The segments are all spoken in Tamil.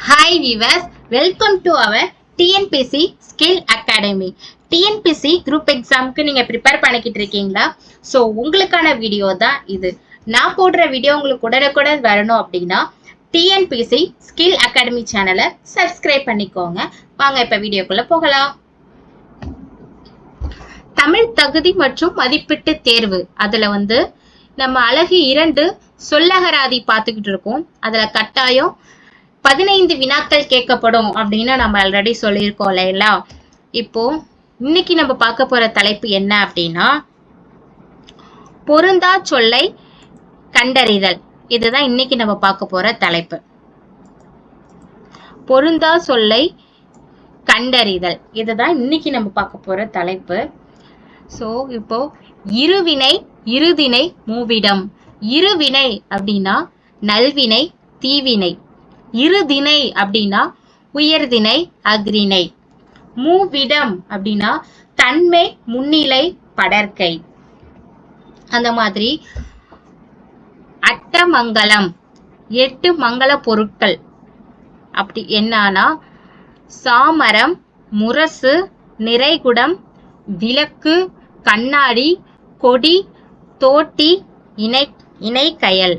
Hi viewers welcome to our TNPSC skill academy TNPSC group எக்ஸாமுக்கு நீங்கள் ப்ரிப்பேர் பண்ணிக்கிட்டு இருக்கீங்களா? ஸோ உங்களுக்கான வீடியோ தான் இது. நான் போடுற வீடியோ உங்களுக்கு உடனுக்குடன் வரணும் அப்படின்னா டிஎன்பிசி ஸ்கில் அகாடமி சேனலை சப்ஸ்கிரைப் பண்ணிக்கோங்க. வாங்க இப்போ வீடியோக்குள்ளே போகலாம். தமிழ் தகுதி மற்றும் மதிப்பீட்டு தேர்வு. அதுல வந்து நம்ம அழகு இரண்டு சொல்லகராதி பார்த்துக்கிட்டு இருக்கோம். அதுல கட்டாயம் பதினைந்து வினாக்கள் கேட்கப்படும் அப்படின்னு நம்ம ஆல்ரெடி சொல்லியிருக்கோம் இல்லைங்களா? இப்போ இன்னைக்கு நம்ம பார்க்க போற தலைப்பு என்ன அப்படின்னா பொருந்தா சொல்லை கண்டறிதல். இதுதான் இன்னைக்கு நம்ம பார்க்க போற தலைப்பு. பொருந்தா சொல்லை கண்டறிதல். இதுதான் இன்னைக்கு நம்ம பார்க்க போற தலைப்பு. ஸோ இப்போ இருவினை இருதினை மூவிடம். இருவினை அப்படின்னா நல்வினை தீவினை. இருதினை அப்படின்னா உயர்தினை அக்ரிணை மூவிடம் அப்படின்னா தன்மை முன்னிலை படர்க்கை அந்த மாதிரி அட்டமங்கலம் எட்டு மங்கள பொருட்கள். அப்படி என்னன்னா சாமரம் முரசு நிறைகுடம் விளக்கு கண்ணாடி கொடி தோட்டி இணை இணைக்கயல்.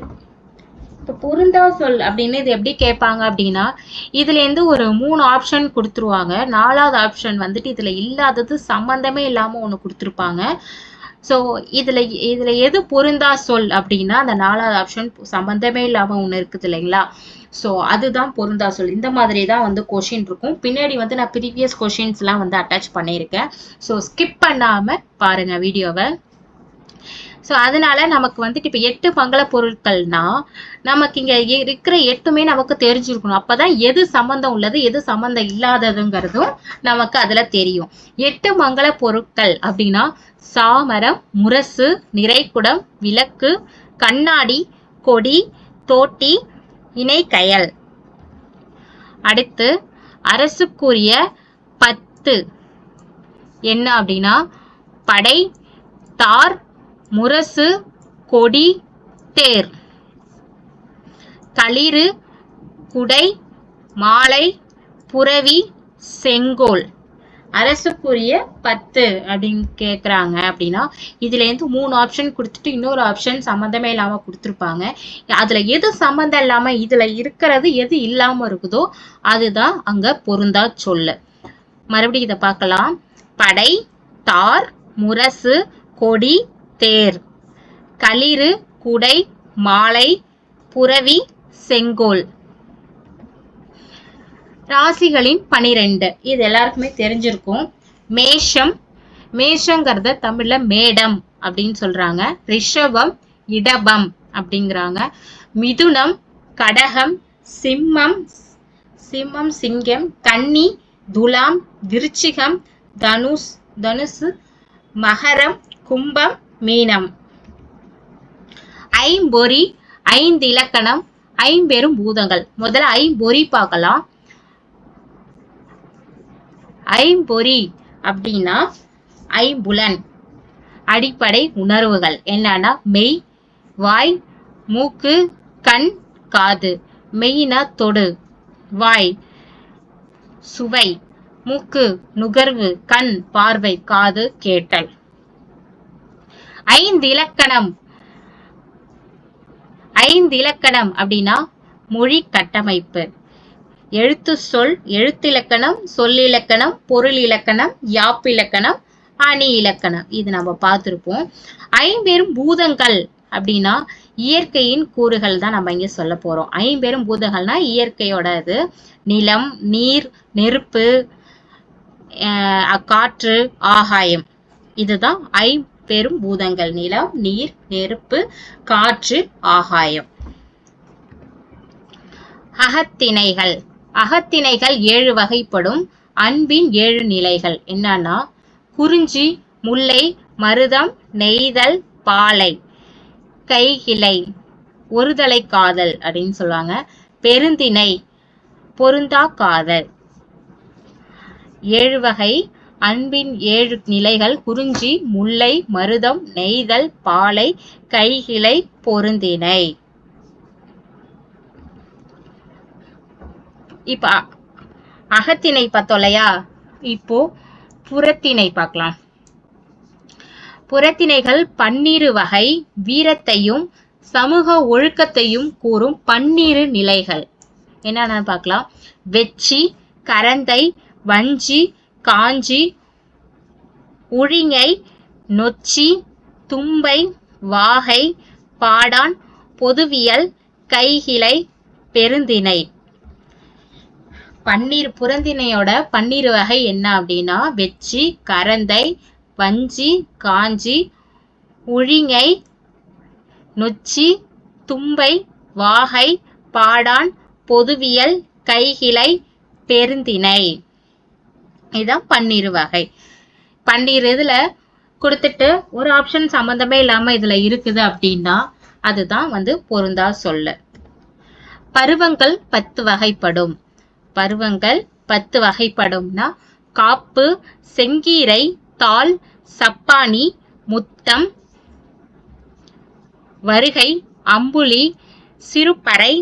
இப்போ பொருந்தா சொல் அப்படின்னு இது எப்படி கேட்பாங்க அப்படின்னா இதுலேருந்து ஒரு மூணு ஆப்ஷன் கொடுத்துருவாங்க. நாலாவது ஆப்ஷன் வந்துட்டு இதில் இல்லாதது சம்மந்தமே இல்லாமல் ஒன்று கொடுத்துருப்பாங்க. ஸோ இதில் இதில் எது பொருந்தா சொல் அப்படின்னா அந்த நாலாவது ஆப்ஷன் சம்மந்தமே இல்லாமல் ஒன்று இருக்குது இல்லைங்களா? ஸோ அதுதான் பொருந்தா சொல். இந்த மாதிரி தான் வந்து கொஷின் இருக்கும். பின்னாடி வந்து நான் ப்ரீவியஸ் கொஷின்ஸ்லாம் வந்து அட்டாச் பண்ணியிருக்கேன். ஸோ ஸ்கிப் பண்ணாமல் பாருங்கள் வீடியோவை ஸோ அதனால நமக்கு வந்துட்டு இப்போ எட்டு மங்கள பொருட்கள்னா நமக்கு இங்கே இருக்கிற எட்டுமே நமக்கு தெரிஞ்சிருக்கணும். அப்பதான் எது சம்மந்தம் உள்ளது எது சம்மந்தம் இல்லாததுங்கிறதும் நமக்கு அதில் தெரியும். எட்டு மங்கள பொருட்கள் அப்படின்னா சாமரம் முரசு நிறைக்குடம் விளக்கு கண்ணாடி கொடி தோட்டி இணைக்கயல் அடுத்து அரசுக்குரிய பத்து. என்ன அப்படின்னா படை தார் முரசு கொடி தேர். களிறு குடை மாலை புரவி செங்கோல். அரசுக்குரிய பத்து அப்படின்னு கேட்குறாங்க அப்படின்னா இதுலேருந்து மூணு ஆப்ஷன் கொடுத்துட்டு இன்னொரு ஆப்ஷன் சம்மந்தமே இல்லாமல் கொடுத்துருப்பாங்க. அதில் எது சம்மந்தம் இல்லாமல் இதில் இருக்கிறது எது இல்லாமல் இருக்குதோ அதுதான் அங்கே பொருந்தா சொல்லு. மறுபடியும் இதை பார்க்கலாம். படை தார் முரசு கொடி தேர். களிறு குடை மாலை புரவி செங்கோல். ராசிகளின் பனிரெண்டு. இது எல்லாருக்குமே தெரிஞ்சிருக்கும். மேஷம். மேஷங்கிறத தமிழ்ல மேடம் அப்படின்னு சொல்றாங்க. ரிஷபம் இடபம் அப்படிங்கிறாங்க. மிதுனம் கடகம் சிம்மம் சிம்மம் சிங்கம் கன்னி துலாம் விருச்சிகம் தனுஷ் தனுசு மகரம் கும்பம் மீனம். ஐம்பொறி ஐந்து இலக்கணம் ஐம்பெரும் பூதங்கள். முதல்ல ஐம்பொறி பார்க்கலாம். ஐம்பொறி அப்படின்னா ஐம்புலன். அடிப்படை உணர்வுகள். என்னன்னா மெய் வாய் மூக்கு கண் காது. மெய்னா தொடு வாய். சுவை மூக்கு நுகர்வு கண் பார்வை காது கேட்டல். ஐந்து இலக்கணம் ஐந்து இலக்கணம் அப்படின்னா மொழி கட்டமைப்பு. எழுத்து சொல் எழுத்திலக்கணம் சொல்லிலக்கணம் பொருள் இலக்கணம் யாப்பிலக்கணம் அணி இலக்கணம் இது நம்ம பார்த்துருப்போம். ஐம்பெரும் பூதங்கள் அப்படின்னா இயற்கையின் கூறுகள் தான் நம்ம இங்கே சொல்ல போறோம். ஐம்பெரும் பூதங்கள்னா இயற்கையோட இது. நிலம் நீர் நெருப்பு காற்று ஆகாயம். இதுதான் பெரும் பூதங்கள் நிலம் நீர் நெருப்பு காற்று ஆகாயம். அகத்திணைகள். அகத்திணைகள் ஏழு வகைப்படும். அன்பின் ஏழு நிலைகள் என்னன்னா குறிஞ்சி முல்லை மருதம் நெய்தல் பாலை. கைகிளை ஒருதலை காதல் அப்படின்னு சொல்லுவாங்க. பெருந்திணை பொருந்தா காதல். ஏழு வகை அன்பின் ஏழு நிலைகள் குறிஞ்சி முல்லை மருதம் நெய்தல் பாலை கைகிளை பொருந்தினை. இப்ப அகத்தினை அகத்திணை இல்லையா? இப்போ புறத்திணை பார்க்கலாம். புறத்திணைகள் பன்னிரு வகை வீரத்தையும் சமூக ஒழுக்கத்தையும் கூறும் பன்னிரு நிலைகள். என்னென்னு பார்க்கலாம்? வெச்சி கரந்தை வஞ்சி காஞ்சி உழிஞை நொச்சி தும்பை வாகை பாடான் பொதுவியல் கைகிளை பெருந்திணை. பன்னீர் புறந்திணையோட பன்னீர் வகை என்ன அப்படின்னா வெச்சி கரந்தை வஞ்சி காஞ்சி உழிங்கை நொச்சி தும்பை வாகை பாடான் பொதுவியல் கைகிளை பெருந்திணை. இதுதான் பன்னீர் வகை. பன்னீர் இதில் கொடுத்துட்டு ஒரு ஆப்ஷன் சம்மந்தமே இல்லாமல் இதில் இருக்குது அப்படின்னா அதுதான் வந்து பொருந்தா சொல்ல. பருவங்கள் பத்து வகைப்படும். பருவங்கள் பத்து வகைப்படும்னா காப்பு செங்கீரை தாள் சப்பானி முத்தம் வருகை அம்புலி சிறுபறை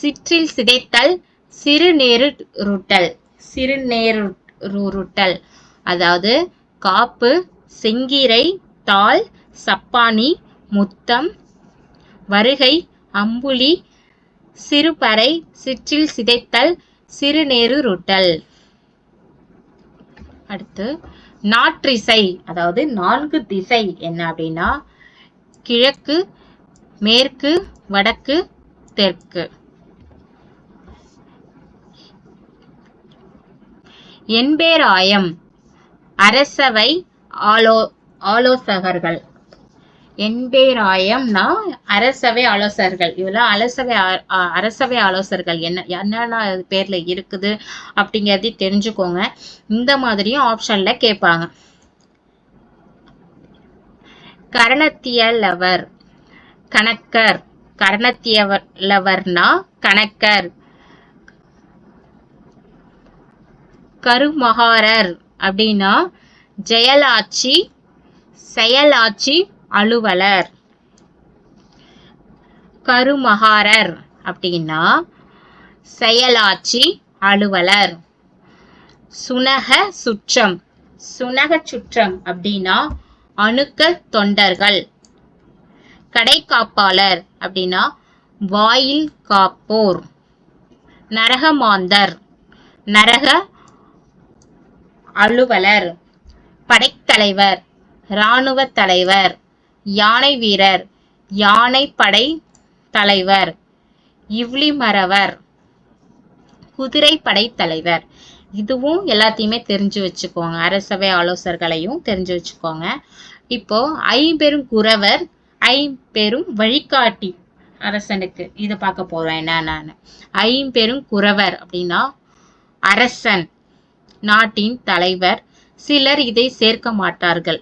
சிற்றில் சிதைத்தல் சிறுநேருருட்டல் சிறுநேருருட்டல் அதாவது காப்பு செங்கீரை தாள் சப்பானி முத்தம் வருகை அம்புலி சிறுபறை சிற்றில் சிதைத்தல் சிறுநேருருட்டல் அடுத்து நாற்றிசை அதாவது நான்கு திசை என்ன அப்படின்னா கிழக்கு மேற்கு வடக்கு தெற்கு. எண்பேராயம் அரசவை ஆலோ ஆலோசகர்கள். எண்பேராயம்னா அரசவை ஆலோசகர்கள். இதெல்லாம் அரசவை அரசவை ஆலோசகர்கள் என்ன என்னென்ன பேர்ல இருக்குது அப்படிங்கிறதையும் தெரிஞ்சுக்கோங்க. இந்த மாதிரியும் ஆப்ஷன்ல கேட்பாங்க கரணத்தியலவர் கணக்கர். கரணத்தியலவர்னா கணக்கர். கருமகாரர் அப்படின்னா ஜெயலாட்சி செயலாட்சி அலுவலர். கருமகாரர் அப்படின்னா செயலாட்சி அலுவலர். சுனக சுற்றம். சுனக சுற்றம் அப்படின்னா அணுக்க தொண்டர்கள். கடைக்காப்பாளர் அப்படின்னா வாயில் காப்போர். நரகமாந்தர். நரக அலுவலர் படைத்தலைவர் இராணுவ தலைவர் யானை வீரர் யானை படை தலைவர் இவ்ளிமறவர் குதிரை படை தலைவர். இதுவும் எல்லாத்தையுமே தெரிஞ்சு வச்சுக்கோங்க. அரசவை ஆலோசகர்களையும் தெரிஞ்சு வச்சுக்கோங்க. இப்போ ஐம்பெரும் குறவர் ஐம்பெரும் வழிகாட்டி அரசனுக்கு இதை பார்க்க போறோம் என்னன்னு ஐம்பெரும் குறவர் அப்படின்னா அரசன். நாட்டின் தலைவர். சிலர் இதை சேர்க்க மாட்டார்கள்.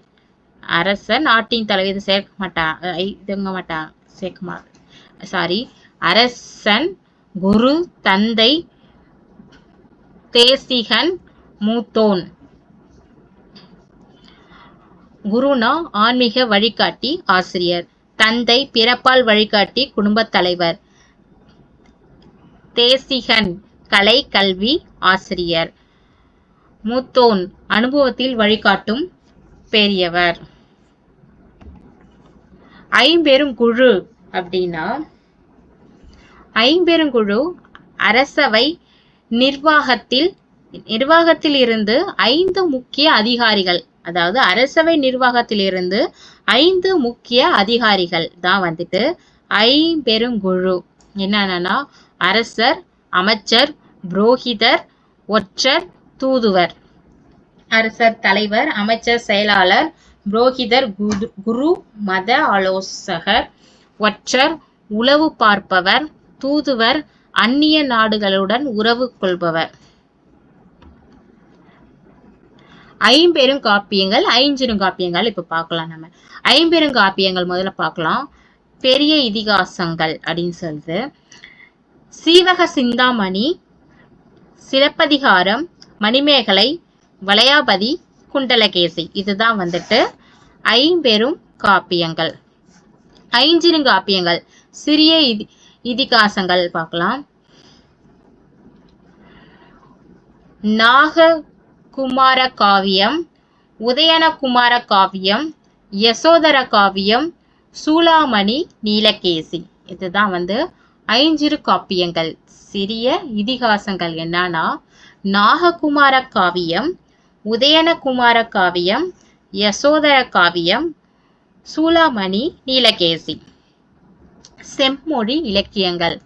அரசன் நாட்டின் தலைவர் இதை சேர்க்க மாட்டா இதுங்க மாட்டா சேர்க்க மா சாரி அரசன் குரு தந்தை தேசிகன் மூத்தோன். குருனா ஆன்மீக வழிகாட்டி ஆசிரியர். தந்தை பிறப்பால் வழிகாட்டி குடும்பத் தலைவர். தேசிகன் கலை கல்வி ஆசிரியர். மூத்தோன் அனுபவத்தில் வழிகாட்டும் பெரியவர். ஐம்பெருங்குழு அப்படின்னா ஐம்பெருங்குழு அரசவை நிர்வாகத்தில் நிர்வாகத்தில் இருந்து ஐந்து முக்கிய அதிகாரிகள் அதாவது அரசவை நிர்வாகத்தில் இருந்து ஐந்து முக்கிய அதிகாரிகள் தான் வந்துட்டு ஐம்பெருங்குழு என்னன்னா அரசர் அமைச்சர் புரோகிதர் ஒற்றர் தூதுவர். அரசர் தலைவர் அமைச்சர் செயலாளர் புரோகிதர் குரு- குரு மத ஆலோசகர் ஒற்றர் உளவு பார்ப்பவர் தூதுவர் அந்நிய நாடுகளுடன் உறவு கொள்பவர். ஐம்பெரும் காப்பியங்கள் ஐஞ்சிறுங்காப்பியங்கள் இப்ப பார்க்கலாம் நம்ம. ஐம்பெரும் காப்பியங்கள் முதல்ல பார்க்கலாம் பெரிய இதிகாசங்கள் அப்படின்னு சொல்லுது சீவக சிந்தாமணி சிலப்பதிகாரம் மணிமேகலை வளையாபதி குண்டலகேசி. இதுதான் வந்துட்டு ஐம்பெரும் காப்பியங்கள். ஐஞ்சிருங்காப்பியங்கள் சிறிய இதி இதிகாசங்கள் பார்க்கலாம். நாககுமார காவியம் உதயனகுமார காவியம் யசோதர காவியம் சூளாமணி நீலகேசி. இதுதான் வந்து ஐஞ்சிறு காப்பியங்கள். சிறிய இதிகாசங்கள் என்னன்னா நாககுமார காவியம் உதயனகுமார காவியம் யசோதர காவியம் சூலாமணி நீலகேசி. செம்மொழி இலக்கியங்கள்.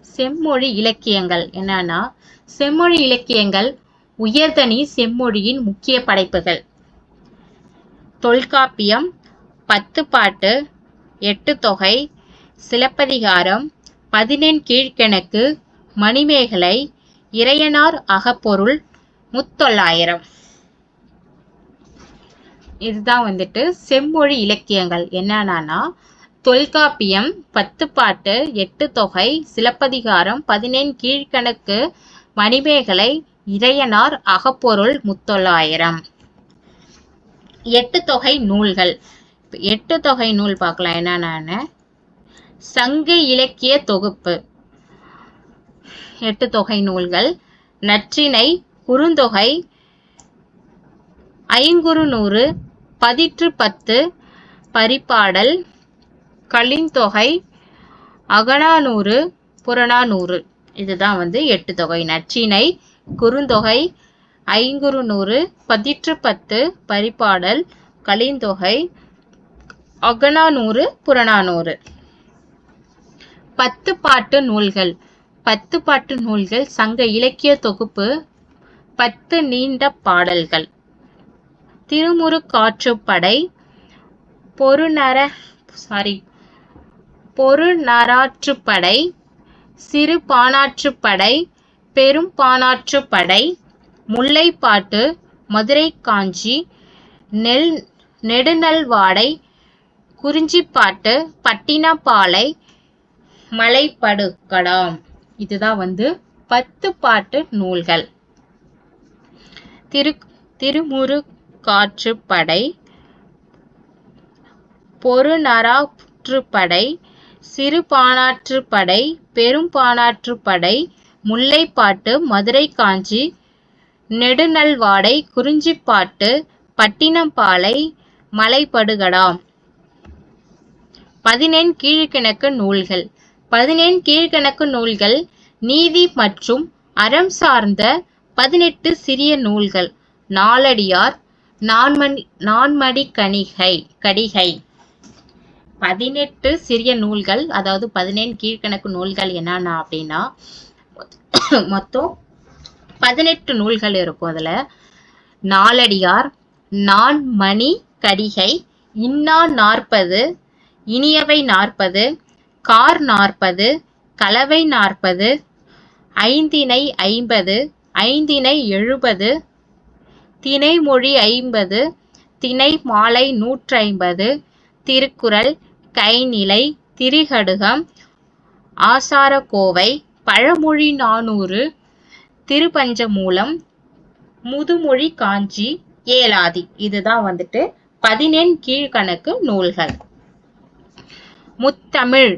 செம்மொழி இலக்கியங்கள் என்னன்னா செம்மொழி இலக்கியங்கள் உயர்தனி செம்மொழியின் முக்கிய படைப்புகள். தொல்காப்பியம் பத்து பாட்டு எட்டு தொகை சிலப்பதிகாரம் பதினெண் கீழ்கணக்கு மணிமேகலை இறையனார் அகப்பொருள் முத்தொள்ளாயிரம். இதுதான் வந்துட்டு செம்மொழி இலக்கியங்கள். என்னன்னா தொல்காப்பியம் பத்து பாட்டு எட்டு தொகை சிலப்பதிகாரம் பதினெண் கீழ்க்கணக்கு மணிமேகலை இறையனார் அகப்பொருள் முத்தொள்ளாயிரம். எட்டு தொகை நூல்கள். எட்டு தொகை நூல் பார்க்கலாம். என்னென்னு சங்க இலக்கிய தொகுப்பு. எட்டு தொகை நூல்கள். நற்றிணை குறுந்தொகை ஐங்குறுநூறு பதிற்று பத்து பரிப்பாடல் கலிந்தொகை அகனானூறு புறநானூறு. இதுதான் வந்து எட்டு தொகை நற்றிணை குறுந்தொகை ஐங்குறுநூறு பதிற்று பத்து பரிப்பாடல் கலிந்தொகை அகனானூறு புறநானூறு. பத்து பாட்டு நூல்கள். பத்து பாட்டு நூல்கள் சங்க இலக்கிய தொகுப்பு பத்து நீண்ட பாடல்கள். திருமுருகாற்றுப்படை பொருநர சாரி பொருநராற்றுப்படை சிறு பானாற்றுப்படை பெரும் பானாற்றுப்படை முல்லைப்பாட்டு மதுரை காஞ்சி நெல் நெடுநல்வாடை குறிஞ்சிப்பாட்டு பட்டினப்பாலை மலைப்படுகலாம் இதுதான் வந்து பத்து பாட்டு நூல்கள். திரு திருமுருகாற்றுப்படை பொருநராற்றுப்படை சிறுபானாற்றுப்படை பெரும்பானாற்றுப்படை முல்லைப்பாட்டு மதுரை காஞ்சி நெடுநல்வாடை குறிஞ்சிப்பாட்டு பட்டினம்பாலை மலைப்படுகடாம். பதினெண் கீழ்கிணக்கு நூல்கள். பதினேழு கீழ்கணக்கு நூல்கள் நீதி மற்றும் அறம் சார்ந்த பதினெட்டு சிறிய நூல்கள். நாலடியார் நான்மணி நான்மடி கணிகை கடிகை. பதினெட்டு சிறிய நூல்கள் அதாவது பதினேழு கீழ்க்கணக்கு நூல்கள் என்னன்னா அப்படின்னா மொத்தம் பதினெட்டு நூல்கள் இருக்கும் அதுல. நாலடியார் நான் மணி கடிகை இன்னா நாற்பது இனியவை நாற்பது கார் நாற்பது கலவை நாற்பது ஐந்தினை ஐம்பது ஐந்தினை எழுபது திணைமொழி ஐம்பது திணை மாலை நூற்றைம்பது திருக்குறள் கைநிலை திரிகடுகம் ஆசாரக்கோவை பழமொழி நானூறு திருப்பஞ்சமூலம் முதுமொழி காஞ்சி ஏலாதி இதுதான் வந்துட்டு பதினெண் கீழ்கணக்கு நூல்கள். முத்தமிழ்.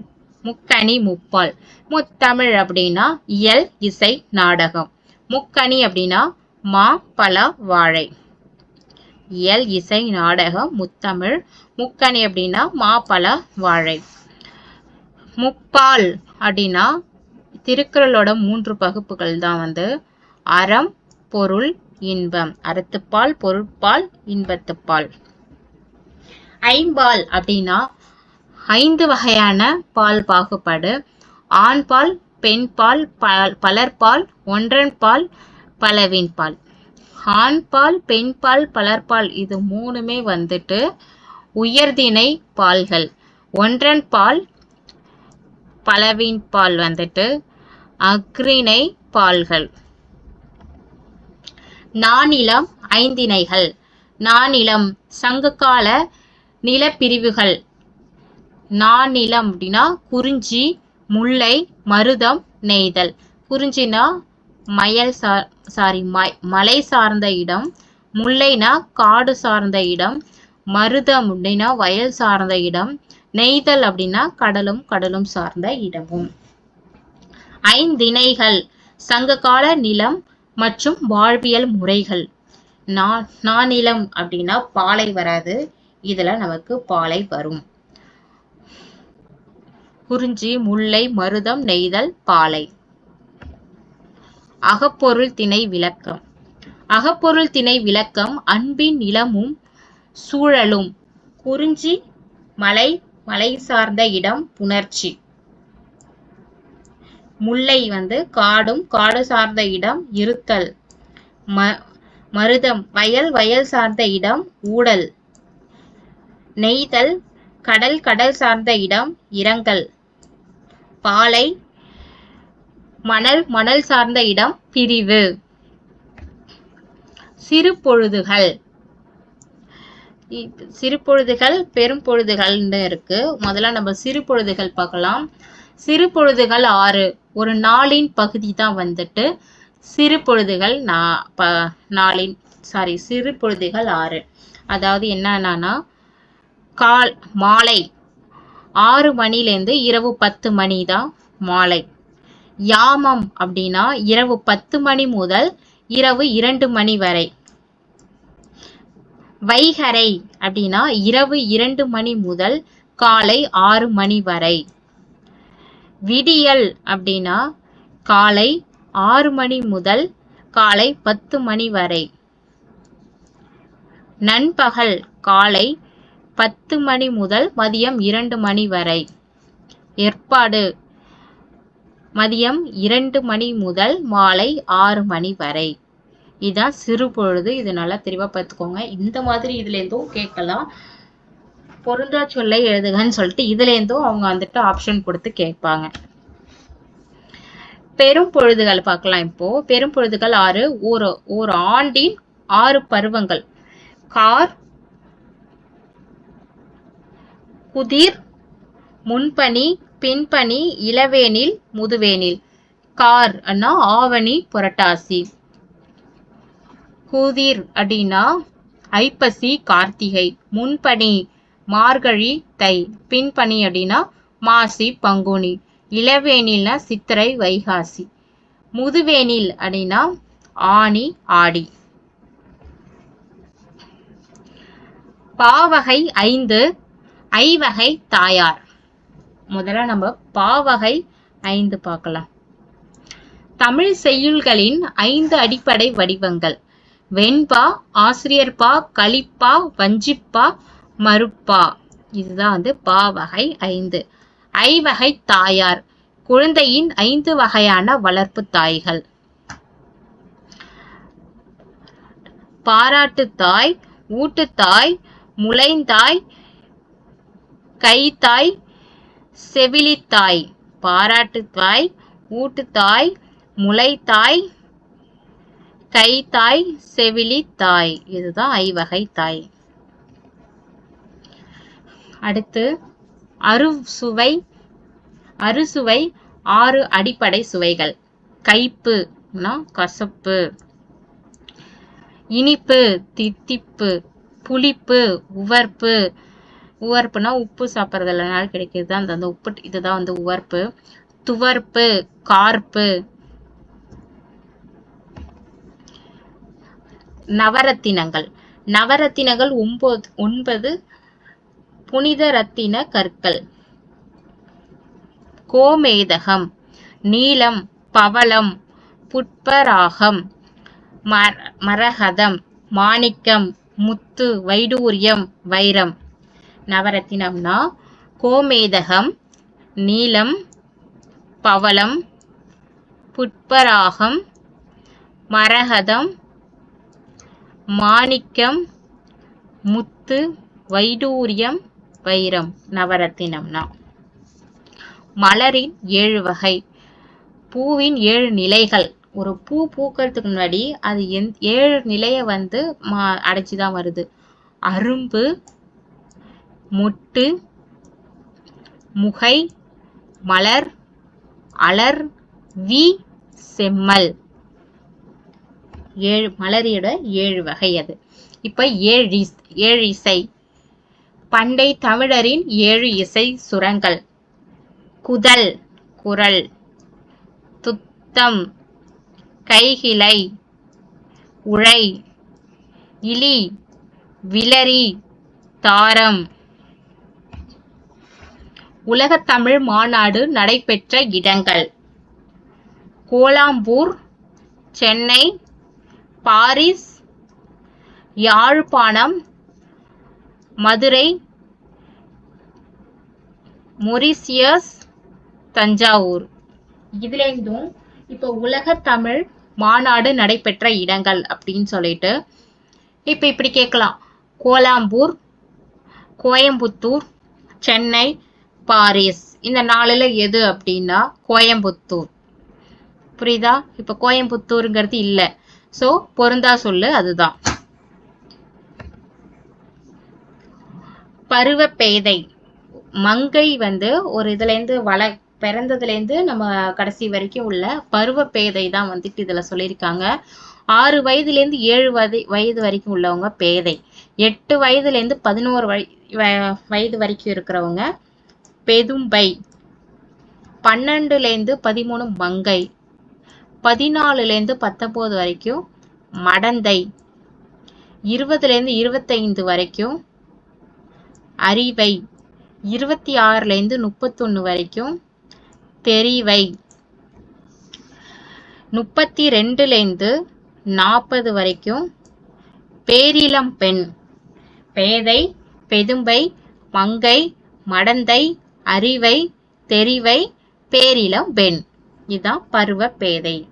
முக்கணி முப்பால். முத்தமிழ் அப்படின்னா இயல் இசை நாடகம். முக்கணி அப்படின்னா மா பல வாழை. இயல் இசை நாடகம் முத்தமிழ். முக்கணி அப்படின்னா மா பல வாழை. முப்பால் அப்படின்னா திருக்குறளோட மூன்று பகுப்புகள் தான் வந்து. அறம் பொருள் இன்பம். அறத்துப்பால் பொருட்பால் இன்பத்துப்பால். ஐம்பால் அப்படின்னா ஐந்து வகையான பால் பாகுபாடு. ஆண்பால் பெண்பால் பால் பலர்பால் ஒன்றன் பால் பழவீன்பால் ஆண்பால் பெண்பால் பலர்பால் இது மூணுமே வந்துட்டு உயர்திணை பால்கள். ஒன்றன் பால் பலவின் பால் வந்துட்டு அக்ரிணை பால்கள். நானிலம் ஐந்திணைகள். நானிலம் சங்ககால நிலப்பிரிவுகள். நானிலம் அப்படின்னா குறிஞ்சி முல்லை மருதம் நெய்தல். குறிஞ்சினா மயல் சா சாரி மலை சார்ந்த இடம் முல்லைனா காடு சார்ந்த இடம் மருதம் அப்படின்னா வயல் சார்ந்த இடம் நெய்தல் அப்படின்னா கடலும் கடலும் சார்ந்த இடமும். ஐந்திணைகள் சங்ககால நிலம் மற்றும் வாழ்வியல் முறைகள். நா- நானிலம் அப்படின்னா பாலை வராது. இதுல நமக்கு பாலை வரும். குறிஞ்சி முல்லை மருதம் நெய்தல் பாலை. அகப்பொருள் திணை விளக்கம். அகப்பொருள் திணை விளக்கம் அன்பின் நிலமும் சூழலும். குறிஞ்சி மலை மலை சார்ந்த இடம் புணர்ச்சி. முல்லை வந்து காடும் காடு சார்ந்த இடம் இருத்தல். ம மருதம் வயல் வயல் சார்ந்த இடம் ஊடல். நெய்தல் கடல் கடல் சார்ந்த இடம் இரங்கல். பாலை மணல் மணல் சார்ந்த இடம் பிரிவு. சிறு பொழுதுகள். இப்- சிறு பொழுதுகள் பெரும் பொழுதுகள்னு இருக்கு. முதல்ல நம்ம சிறு பொழுதுகள் பார்க்கலாம். சிறு பொழுதுகள் ஆறு. ஒரு நாளின் பகுதி தான் வந்துட்டு சிறு பொழுதுகள் நா ப நாளின் சாரி சிறு பொழுதுகள் ஆறு. அதாவது என்னன்னா கால் மாலை. ஆறு மணிலேருந்து இரவு பத்து மணி தான் மாலை. யாமம் அப்படின்னா இரவு பத்து மணி முதல் இரவு இரண்டு மணி வரை. வைகரை அப்படின்னா இரவு இரண்டு மணி முதல் காலை ஆறு மணி வரை. விடியல் அப்படின்னா காலை ஆறு மணி முதல் காலை பத்து மணி வரை. நண்பகல் காலை பத்து மணி முதல் மதியம் இரண்டு மணி வரை. ஏற்பாடு. மதியம் இரண்டு மணி முதல் மாலை ஆறு மணி வரை. இதுதான் சிறு பொழுது. இது நல்லா தெளிவா பார்த்துக்கோங்க. இந்த மாதிரி இதுலேருந்தும் கேட்கலாம். பொருந்தா சொல்லை எழுதுகன்னு சொல்லிட்டு இதுலேருந்தும் அவங்க வந்துட்டு ஆப்ஷன் கொடுத்து கேட்பாங்க. பெரும் பொழுதுகள் பார்க்கலாம் இப்போ. பெரும் பொழுதுகள் ஆறு. ஒரு ஒரு ஆண்டின் ஆறு பருவங்கள். கார் குதிர் முன்பனி பின்பனி இளவேனில் முதுவேனில். கார் அண்ணா ஆவணி புரட்டாசி. குதிர் அப்படின்னா ஐப்பசி கார்த்திகை. முன்பனி மார்கழி தை. பின்பனி அப்படின்னா மாசி பங்குனி. இளவேனில்னா சித்திரை வைகாசி. முதுவேனில் அப்படின்னா ஆனி ஆடி. பாவகை ஐந்து ஐவகை தாயார். முதல்ல நம்ம பாவகை ஐந்து பார்க்கலாம். தமிழ் செய்யுள்களின் ஐந்து அடிப்படை வடிவங்கள். வெண்பா ஆசிரியர்பா களிப்பா வஞ்சிப்பா மறுப்பா. இதுதான் வந்து பாவகை ஐந்து. ஐவகை தாயார். குழந்தையின் ஐந்து வகையான வளர்ப்பு தாய்கள். பாராட்டு தாய் ஊட்டுத்தாய் முளைந்தாய் கைத்தாய் செவிலித்தாய் பாராட்டுத்தாய் ஊட்டுத்தாய் முளைத்தாய் கைத்தாய் செவிலித்தாய். இதுதான் ஐவகை தாய் அடுத்து அறுசுவை அறுசுவை ஆறு அடிப்படை சுவைகள். கைப்புனா கசப்பு. இனிப்பு தித்திப்பு. புளிப்பு உவர்ப்பு. உவர்ப்புனா உப்பு சாப்பிட்றதுலனால கிடைக்கிறது தான் அந்த அந்த உப்பு இதுதான் வந்து உவர்ப்பு. துவர்ப்பு கார்ப்பு. நவரத்தினங்கள். நவரத்தினங்கள் ஒன்பது ஒன்பது புனித ரத்தின கற்கள். கோமேதகம் நீலம் பவளம் புட்பராகம் மர- மரகதம் மாணிக்கம் முத்து வைடூரியம் வைரம். நவரத்தினம்னா கோமேதகம் நீலம் பவளம் புட்பராகம் மரகதம் மாணிக்கம் முத்து வைடூரியம் வைரம் நவரத்தினம்னா. மலரின் ஏழு வகை. பூவின் ஏழு நிலைகள். ஒரு பூ பூக்கிறதுக்கு முன்னாடி அது எந் ஏழு நிலையை வந்து மா அடைச்சி தான் வருது. அரும்பு முட்டு முகை மலர் அலர் வி செம்மல். ஏழு மலரியோட ஏழு வகை அது. இப்ப ஏழு இஸ்- ஏழு இசை. பண்டை தமிழரின் ஏழு இசை சுரங்கள். குதல் குரல். துத்தம் கைகிளை. உழை. இலி விளரி தாரம். உலகத்தமிழ் மாநாடு நடைபெற்ற இடங்கள். Kuala Lumpur Chennai Paris Jaffna Madurai Mauritius Thanjavur. இதுலேருந்தும் இப்போ உலக தமிழ் மாநாடு நடைபெற்ற இடங்கள் அப்படின்னு சொல்லிட்டு இப்போ இப்படி கேட்கலாம். Kuala Lumpur Coimbatore Chennai Paris. இந்த நாளில் எது அப்படின்னா கோயம்புத்தூர். புரியுதா? இப்போ கோயம்புத்தூருங்கிறது இல்லை. ஸோ பொருந்தா சொல்லு அதுதான். பருவப்பேதை. மங்கை வந்து ஒரு இதுலேருந்து வள பிறந்ததுலேருந்து நம்ம கடைசி வரைக்கும் உள்ள பருவப்பேதை தான் வந்துட்டு இதில் சொல்லியிருக்காங்க. ஆறு வயதுலேருந்து ஏழு வயது வயது வரைக்கும் உள்ளவங்க பேதை. எட்டு வயதுலேருந்து பதினோரு வய வ- வயது வரைக்கும் இருக்கிறவங்க பெதும்பை. பன்னெண்டுலேருந்து பதிமூணு மங்கை. பதினாலுலேருந்து பத்தொம்போது வரைக்கும் மடந்தை. இருபதுலேருந்து இருபத்தைந்து வரைக்கும் அறிவை இருபத்தி ஆறுலேருந்து முப்பத்தொன்று வரைக்கும் தெரிவை. முப்பத்தி ரெண்டுலேருந்து நாற்பது வரைக்கும் பேரிளம் பெண். பேதை பெதும்பை மங்கை மடந்தை அறிவை தெரிவை பேரிளம் பெண் இதுதான் பருவ பேதை.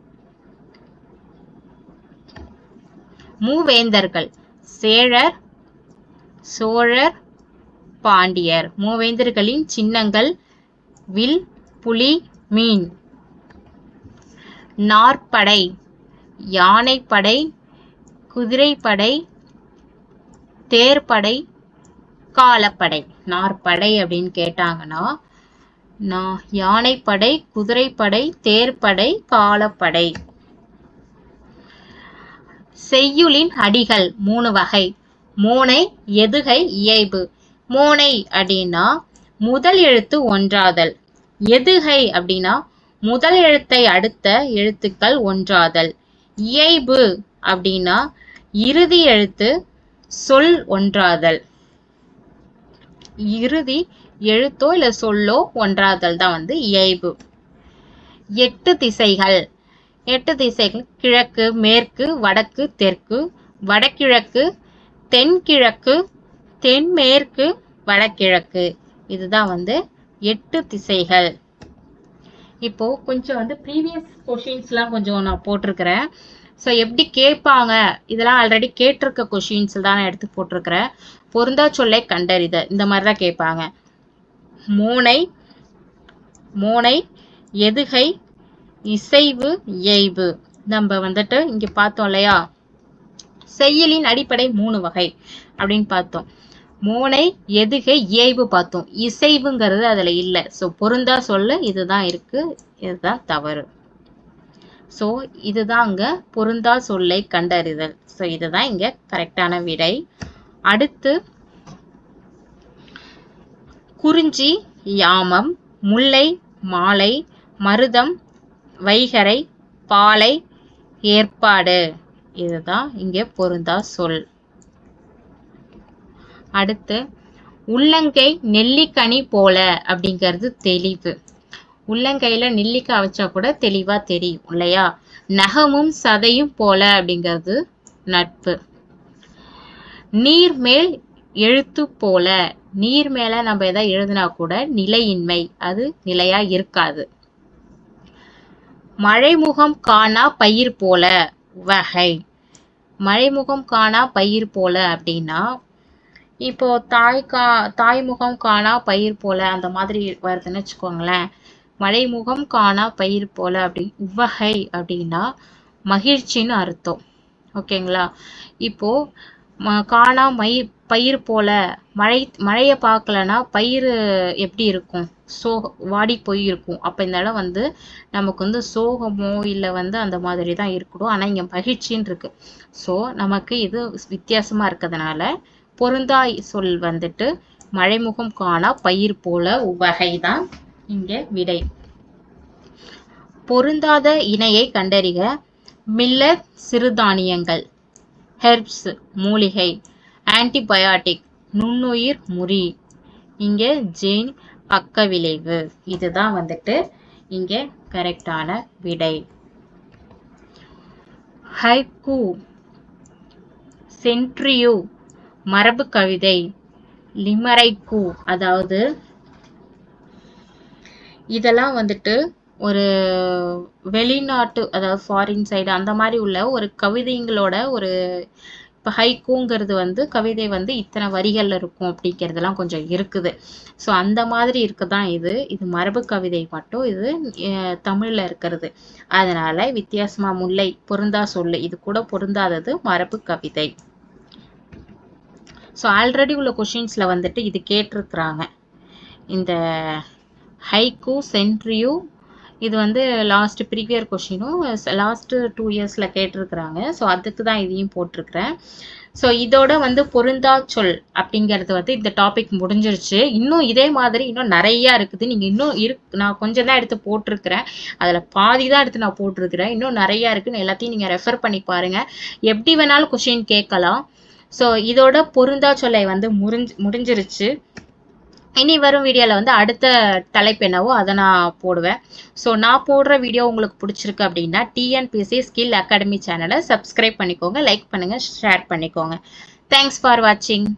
மூவேந்தர்கள் சேழர் சோழர் பாண்டியர். மூவேந்தர்களின் சின்னங்கள் வில் புலி மீன். நாற்படை யானைப்படை குதிரைப்படை தேர்ப்படை காலப்படை. நாற்படை அப்படின்னு கேட்டாங்கன்னா நான் யானைப்படை குதிரைப்படை தேர்ப்படை காலப்படை. செய்யுளின் அடிகள் மூணு வகை. மோனை எதுகை இயைபு. மோனை அப்படின்னா முதல் எழுத்து ஒன்றாதல். எதுகை அப்படின்னா முதல் எழுத்தை அடுத்த எழுத்துக்கள் ஒன்றாதல். இயைபு அப்படின்னா இறுதி எழுத்து சொல் ஒன்றாதல். இறுதி எழுத்தோ இல்லை சொல்லோ ஒன்றாதல் தான் வந்து இயைபு. எட்டு திசைகள். எட்டு திசைகள். கிழக்கு மேற்கு வடக்கு தெற்கு வடகிழக்கு தென்கிழக்கு தென்மேற்கு வடகிழக்கு. இதுதான் வந்து எட்டு திசைகள். இப்போ கொஞ்சம் வந்து ப்ரீவியஸ் கொஷின்ஸ்லாம் கொஞ்சம் நான் போட்டிருக்கிறேன். ஸோ எப்படி கேட்பாங்க? இதெல்லாம் ஆல்ரெடி கேட்டிருக்க கொஷின்ஸ் தான் நான் எடுத்து போட்டிருக்கிறேன். பொருந்தா சொல்லை கண்டறித. இந்த மாதிரி தான் கேட்பாங்க. மூனை மூனை எதுகை இசைவு இயைவு நம்ம வந்துட்டு இங்க பார்த்தோம் இல்லையா? செயலின் அடிப்படை மூணு வகை அப்படின்னு பார்த்தோம். மூனை எதுகை இயைவு பார்த்தோம். இசைவுங்கிறது அதுல இல்லை. ஸோ பொருந்தா சொல்ல இதுதான் இருக்கு இதுதான் தவறு. ஸோ இதுதான் அங்க பொருந்தா சொல்லை கண்டறிதல். ஸோ இதுதான் இங்க கரெக்டான விடை. அடுத்து குறிஞ்சி யாமம் முல்லை மாலை மருதம் வைகறை பாலை ஏற்பாடு. இதுதான் இங்கே பொருந்தா சொல். அடுத்து உள்ளங்கை நெல்லிக்கனி போல அப்படிங்கிறது தெளிவு. உள்ளங்கையில நெல்லிக்காய் வச்சா கூட தெளிவா தெரியும் இல்லையா? நகமும் சதையும் போல அப்படிங்கிறது நட்பு. நீர் மேல் எழுத்து போல. நீர் மேல நம்ம எதை எழுதினா கூட நிலையின்மை. அது நிலையா இருக்காது. மழைமுகம் காணா பயிர் போல வகை. மழைமுகம் காணா பயிர் போல அப்படின்னா இப்போ தாய் கா தாய்முகம் காணா பயிர் போல அந்த மாதிரி வருதுன்னு வச்சுக்கோங்களேன். மழைமுகம் காணா பயிர் போல அப்படி உவகை அப்படின்னா மகிழ்ச்சின்னு அர்த்தம். ஓகேங்களா? இப்போ காணா மை பயிர் போல. மழை மழையை பார்க்கலன்னா பயிர் எப்படி இருக்கும்? சோ வாடி போய் இருக்கும். அப்போ இந்த வந்து நமக்கு வந்து சோகமோ இல்லை வந்து அந்த மாதிரி தான் இருக்கணும். ஆனால் இங்கே மகிழ்ச்சின்னு இருக்கு. ஸோ நமக்கு இது வித்தியாசமா இருக்கிறதுனால பொருந்தாய் சொல் வந்துட்டு மழைமுகம் காணா பயிர் போல வகை தான் இங்க விடை. பொருந்தாத இணையை கண்டறிக. மில்ல சிறுதானியங்கள். ஹெர்ப்ஸ் மூலிகை ஆன்டிபயாட்டிக் நுண்ணுயிர் முறி. இங்கே ஜெயின் பக்க விளைவு இதுதான் வந்துட்டு இங்கே கரெக்டான விடை. ஹைக்கூ சென்ட்ரியூ மரபு கவிதை லிமரைக்கூ அதாவது இதெல்லாம் வந்துட்டு ஒரு வெளிநாட்டு அதாவது ஃபாரின் சைடு அந்த மாதிரி உள்ள ஒரு கவிதைங்களோட ஒரு இப்போ ஹைக்கூங்கிறது வந்து கவிதை வந்து இத்தனை வரிகளில் இருக்கும் அப்படிங்கிறதுலாம் கொஞ்சம் இருக்குது. ஸோ அந்த மாதிரி இருக்க தான் இது. இது மரபு கவிதை மட்டும். இது தமிழில் இருக்கிறது. அதனால வித்தியாசமா முல்லை பொருந்தா சொல்லு. இது கூட பொருந்தாதது மரபு கவிதை. ஸோ ஆல்ரெடி உள்ள கொஷின்ஸில் வந்துட்டு இது கேட்டிருக்கிறாங்க. இந்த ஹைக்கூ சென்ட்ரியூ இது வந்து லாஸ்ட் ப்ரீவியர் கொஷினும் லாஸ்ட் டூ இயர்ஸில் கேட்டிருக்கிறாங்க. ஸோ அதுக்கு தான் இதையும் போட்டிருக்கிறேன். ஸோ இதோட வந்து பொருந்தா சொல் அப்படிங்கிறது வந்து இந்த டாபிக் முடிஞ்சிருச்சு. இன்னும் இதே மாதிரி இன்னும் நிறையா இருக்குது. நீங்கள் இன்னும் இரு நான் கொஞ்சம் தான் எடுத்து போட்டிருக்கிறேன். அதில் பாதி தான் எடுத்து நான் போட்டிருக்கிறேன். இன்னும் நிறையா இருக்குன்னு எல்லாத்தையும் நீங்கள் ரெஃபர் பண்ணி பாருங்கள் எப்படி வேணாலும் கொஷின் கேட்கலாம். ஸோ இதோட பொருந்தா சொல்லை வந்து முறிஞ்சு முடிஞ்சிருச்சு. இனி வரும் வீடியோவில் வந்து அடுத்த தலைப்பு என்னவோ அதை நான் போடுவேன். ஸோ நான் போடுற வீடியோ உங்களுக்கு பிடிச்சிருக்கு அப்படின்னா டிஎன்பிசி ஸ்கில் அகாடமி சேனலை சப்ஸ்கிரைப் பண்ணிக்கோங்க லைக் பண்ணுங்கள் ஷேர் பண்ணிக்கோங்க. தேங்க்ஸ் ஃபார் வாட்சிங்